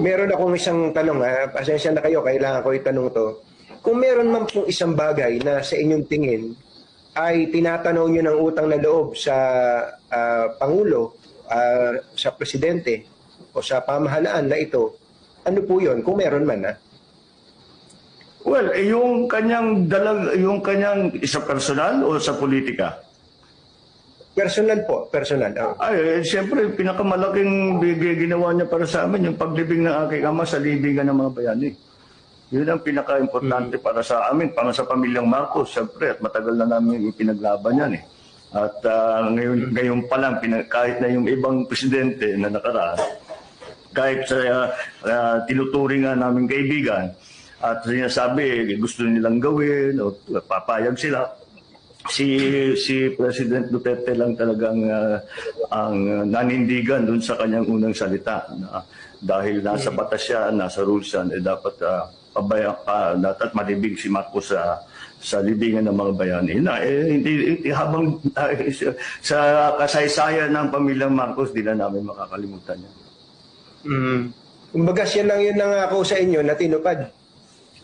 meron akong isang tanong, ha? pasensya na kayo, kailangan ko itanong to. Kung meron man pong isang bagay na sa inyong tingin ay tinatanaw nyo ng utang na loob sa ah, Pangulo, ah, sa Presidente, o sa pamahalaan na ito, ano po yun? Kung meron man, ha? Well, eh, yung kanyang dalag, yung kanyang isa personal o sa politika? Personal po, personal. ah. Ay, eh, siyempre, pinakamalaking bigay ginawa niya para sa amin, yung paglibing ng aking ama sa libingan ng mga bayani. Yun ang pinaka-importante para sa amin, para sa pamilyang Marcos, siyempre, at matagal na namin ipinaglaban yan eh. At ah, ngayon, ngayon pa lang, pina- kahit na yung ibang presidente na nakaraan, kahit sa uh, tinuturing nga namin kaibigan, at sinasabi, gusto nilang gawin, o papayag sila, si si President Duterte lang talagang ah, ang nanindigan dun sa kanyang unang salita na dahil nasa batas siya, nasa rules yan, eh dapat uh, pabaya, pa, dapat malibig si Marcos sa sa libingan ng mga bayani na eh, hindi, hindi habang ah, sa kasaysayan ng pamilyang Marcos di na namin makakalimutan yan. Mm. Kumbaga siya lang yun nangako sa inyo na tinupad.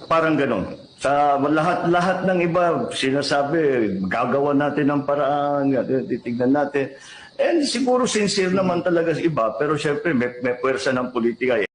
Parang ganon. Sa lahat-lahat ng iba, sinasabi, gagawa natin ng paraan, titignan natin. And siguro sincere naman talaga iba, pero syempre may, may pwersa ng politika.